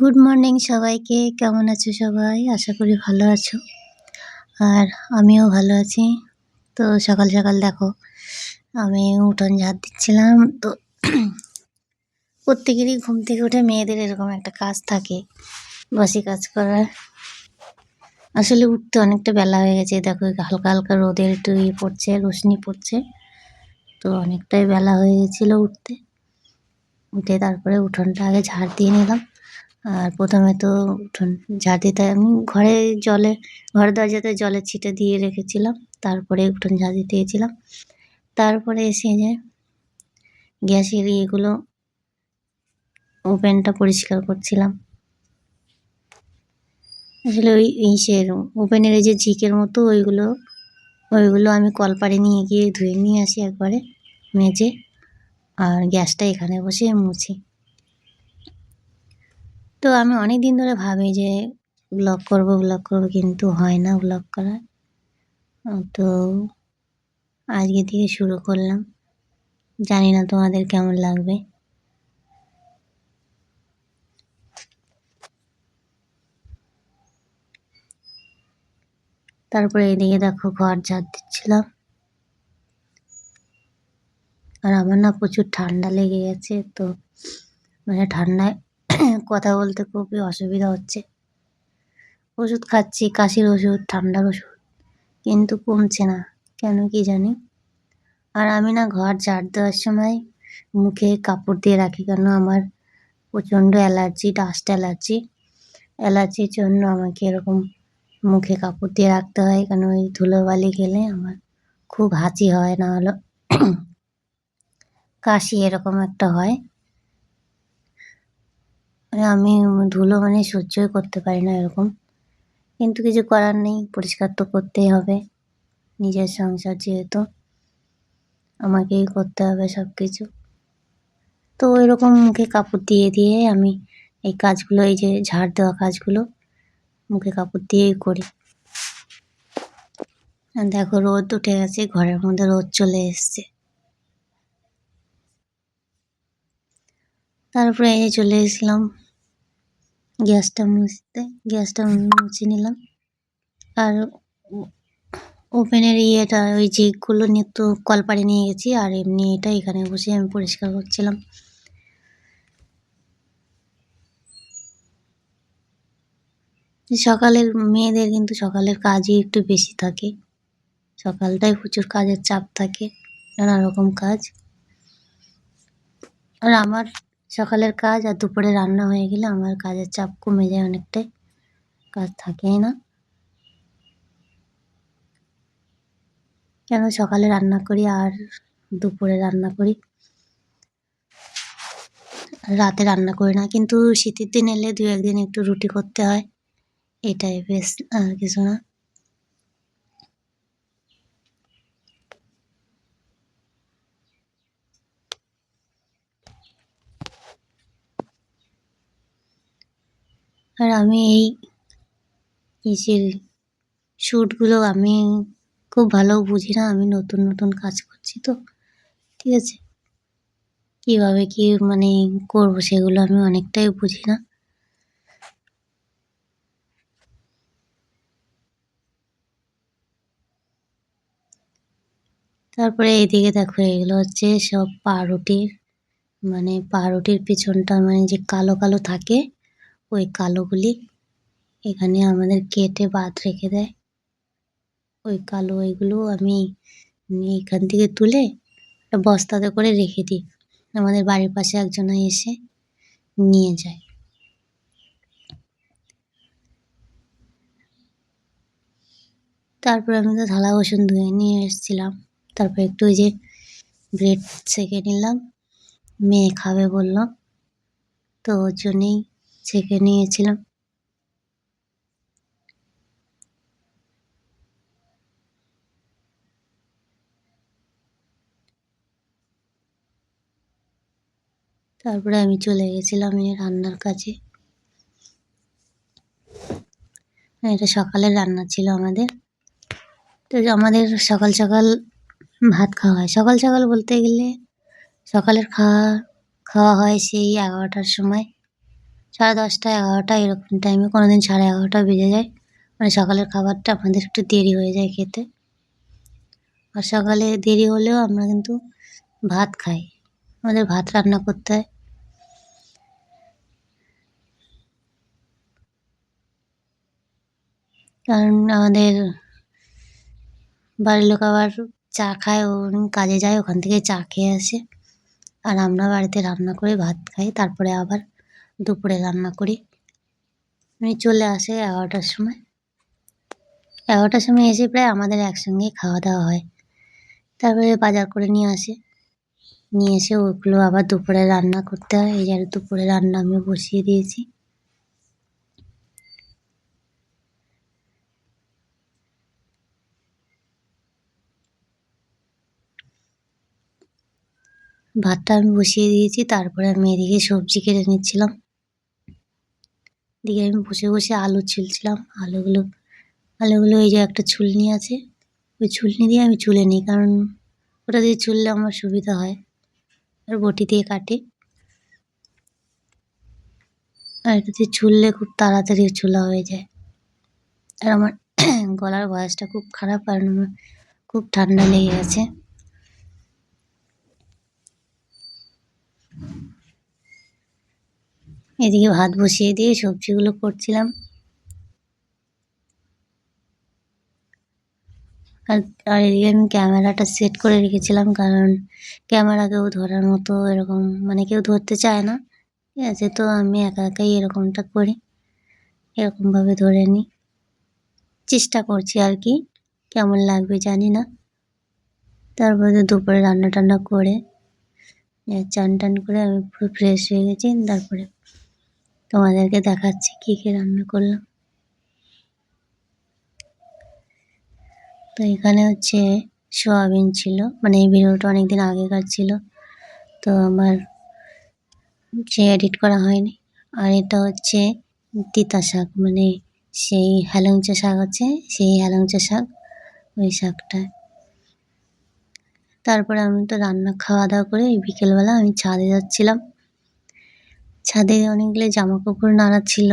Good morning সবাইকে। কেমন আছো সবাই? আশা করি ভালো আছো। আর আমিও ভালো আছি। তো সকাল সকাল দেখো, আমি উঠোন ঝাড় দিচ্ছিলাম। তো প্রত্যেকেরই ঘুম থেকে উঠে মেয়েদের এরকম একটা কাজ থাকে, বাসি কাজ করার। আসলে উঠতে অনেকটা বেলা হয়ে গেছে। দেখো, হালকা হালকা রোদের একটু ইয়ে পড়ছে, রোশনি পড়ছে। তো অনেকটাই বেলা হয়ে গেছিল উঠতে। উঠে তারপরে উঠোনটা আগে ঝাড় দিয়ে নিলাম। আর প্রথমে তো উঠোন ঝাড় দিতে আমি ঘরে জলে, ঘরের দরজাতে জলের ছিটে দিয়ে রেখেছিলাম, তারপরে উঠোন ঝাড় দিতে গেছিলাম। তারপরে এসে যে গ্যাসের ইয়েগুলো, ওভেনটা পরিষ্কার করছিলাম। আসলে ওই ইসের ওভেনের এই যে ঝিকের মতো ওইগুলো ওইগুলো আমি কলপাড়ে নিয়ে গিয়ে ধুয়ে নিয়ে আসি একবারে, মেজে, আর গ্যাসটা এখানে বসে মুছি। তো আমি অনেক দিন ধরে ভাবি যে ব্লগ করব ব্লগ করব কিন্তু হয় না ব্লগ করা তো আজকে থেকে শুরু করলাম। জানি না তোমাদের কেমন লাগবে। তারপরে এদিকে দেখো ঘর ঝাড় দিচ্ছিলাম। আর আমার না প্রচুর ঠান্ডা লেগে গেছে, তো মানে ঠান্ডায় কথা বলতে খুবই অসুবিধা হচ্ছে। ওষুধ খাচ্ছি, কাশির ওষুধ, ঠান্ডার ওষুধ, কিন্তু কমছে না। কেন কি জানি? আর আমি না ঘর ঝাড় দেওয়ার সময় মুখে কাপড় দিয়ে রাখি, কেন আমার প্রচণ্ড অ্যালার্জি, ডাস্ট অ্যালার্জি। অ্যালার্জির জন্য আমাকে এরকম মুখে কাপড় দিয়ে রাখতে হয়, কেন ওই ধুলোবালি গেলে আমার খুব হাঁচি হয় না হলো কাশি এরকম একটা হয়। আমি ধুলো মানে সহ্যই করতে পারি না এরকম। কিন্তু কিছু করার নেই, পরিষ্কার তো করতেই হবে। নিজের সংসার যেহেতু, আমাকেই করতে হবে সব কিছু তো ওই রকম মুখে কাপড় দিয়ে দিয়ে আমি এই কাজগুলো, এই যে ঝাড় দেওয়া কাজগুলো, মুখে কাপড় দিয়েই করি। দেখো রোদ উঠে গেছে, ঘরের মধ্যে রোদ চলে এসছে। তারপরে এই চলে এসলাম গ্যাসটা মুছতে, গ্যাসটা মুছে নিলাম। আর ওভেনের ইয়েটা, ওই যেগুলো নিয়ে তো কলপাড়ে নিয়ে গেছি, আর এমনি এটা এখানে বসে আমি পরিষ্কার করছিলাম। সকালের, মেয়েদের কিন্তু সকালের কাজই একটু বেশি থাকে। সকালটাই প্রচুর কাজের চাপ থাকে নানা রকম কাজ। আর আমার সকালের কাজ আর দুপুরে রান্না হয়ে গেলে আমার কাজের চাপ কমে যায় অনেকটাই। কাজ থাকেই না। কেন সকালে রান্না করি আর দুপুরে রান্না করি? রাতে রান্না করি না, কিন্তু শীতের দিন এলে দু একদিন একটু রুটি করতে হয়। এটাই বেশ কিছু না। আর আমি এই ইসের শ্যুটগুলো আমি খুব ভালো বুঝি না। আমি নতুন নতুন কাজ করছি তো, ঠিক আছে? কীভাবে কী মানে করব সেগুলো আমি অনেকটাই বুঝি না। তারপরে এইদিকে দেখো, এগুলো হচ্ছে সব পাউরুটির মানে পাউরুটির পিছনটা মানে যে কালো কালো থাকে ওই কালোগুলি এখানে আমাদের কেটে বাদ রেখে দেয়। ওই কালো ওইগুলো আমি এখান থেকে তুলে একটা বস্তাতে করে রেখে দিই। আমাদের বাড়ির পাশে একজন এসে নিয়ে যায়। তারপর আমি তো থালা বাসন ধুয়ে নিয়ে এসেছিলাম। তারপর একটু ওই যে ব্রেড সেঁকে নিলাম। মেয়ে খাবে বললাম তো ওর জন্যেই ছেঁকে নিয়েছিলাম। তারপরে আমি চলে গেছিলাম এই রান্নার কাছে এটা সকালের রান্না ছিল আমাদের। তো আমাদের সকাল সকাল ভাত খাওয়া হয়। সকাল সকাল বলতে গেলে সকালের খাওয়া খাওয়া হয় সেই এগারোটার সময়। সাড়ে দশটা, এগারোটা, এরকম টাইমে কোনো দিন সাড়ে এগারোটা বেজে যায়। মানে সকালের খাবারটা আমাদের একটু দেরি হয়ে যায় খেতে। আর সকালে দেরি হলেও আমরা কিন্তু ভাত খাই। আমাদের ভাত রান্না করতে হয়। কারণ আমাদের বাড়ির লোক আবার চা খায় ও কাজে যায়, ওখান থেকে চা খেয়ে আসে। আর আমরা বাড়িতে রান্না করে ভাত খাই, তারপরে আবার দুপুরে রান্না করি। উনি চলে আসে এগারোটার সময়। এগারোটার সময় এসে প্রায় আমাদের একসঙ্গে খাওয়া দাওয়া হয়। তারপরে বাজার করে নিয়ে আসে। নিয়ে এসে ওগুলো আবার দুপুরে রান্না করতে হয়। এই যে দুপুরে রান্না আমি বসিয়ে দিয়েছি। ভাতটা আমি বসিয়ে দিয়েছি। তারপরে আমি এদিকে সবজি কেটে নিচ্ছিলাম। দিকে আমি বসে বসে আলু ছিলছিলাম, আলুগুলো আলুগুলো এই যে একটা ছুলনি আছে, ওই ছুলনি দিয়ে আমি ছুলে নিই, কারণ ওটা দিয়ে ছুললে আমার সুবিধা হয়। আর বটি দিয়ে কাটি। আর এটা দিয়ে ছুললে খুব তাড়াতাড়ি ছুলা হয়ে যায়। আর আমার গলার ভয়েসটা খুব খারাপ, কারণ আমার খুব ঠান্ডা লেগে গেছে। এদিকে ভাত বসিয়ে দিয়ে সবজিগুলো করছিলাম। আর আর এদিকে আমি ক্যামেরাটা সেট করে রেখেছিলাম কারণ ক্যামেরা কেউ ধরার মতো এরকম মানে কেউ ধরতে চায় না। ঠিক আছে, তো আমি একা একাই এরকমটা করি, এরকমভাবে ধরে নিই। চেষ্টা করছি আর কি, কেমন লাগবে জানি না। তারপরে দুপুরে রান্না টান্না করে চান টান করে আমি পুরো ফ্রেশ হয়ে গেছি, তারপরে তোমাদেরকে দেখাচ্ছি কী কী রান্না করলাম। তো এখানে হচ্ছে সোয়াবিন ছিল মানে এই ভিডিওটা অনেকদিন আগেকার ছিল, তো আমার সে এডিট করা হয়নি। আর এটা হচ্ছে তিতা শাক মানে সেই হেলেঞ্চা শাক আছে, সেই হেলেঞ্চা শাক, ওই শাকটা। তারপরে আমি তো রান্না খাওয়া দাওয়া করে বিকেলবেলা আমি ছাদে যাচ্ছিলাম। ছাদে অনেকগুলো জামা কাপড় নাড়া ছিল।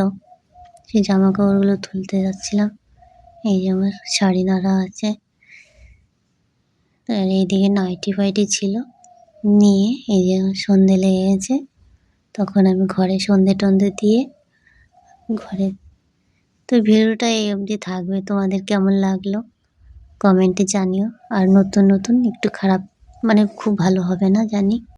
সেই জামা কাপড়গুলো তুলতে যাচ্ছিলাম। এই যে আমার শাড়ি নাড়া আছে। আর এইদিকে নাইটি ফাইটি ছিল। নিয়ে এই যে আমার সন্ধে লেগে গেছে। তখন আমি ঘরে সন্ধে টন্ধে দিয়ে ঘরে তো ভিডিওটা এই অবধি থাকবে। তোমাদের কেমন লাগল? কমেন্টে জানিও। আর নতুন নতুন একটু খারাপ মানে খুব ভালো হবে না জানি।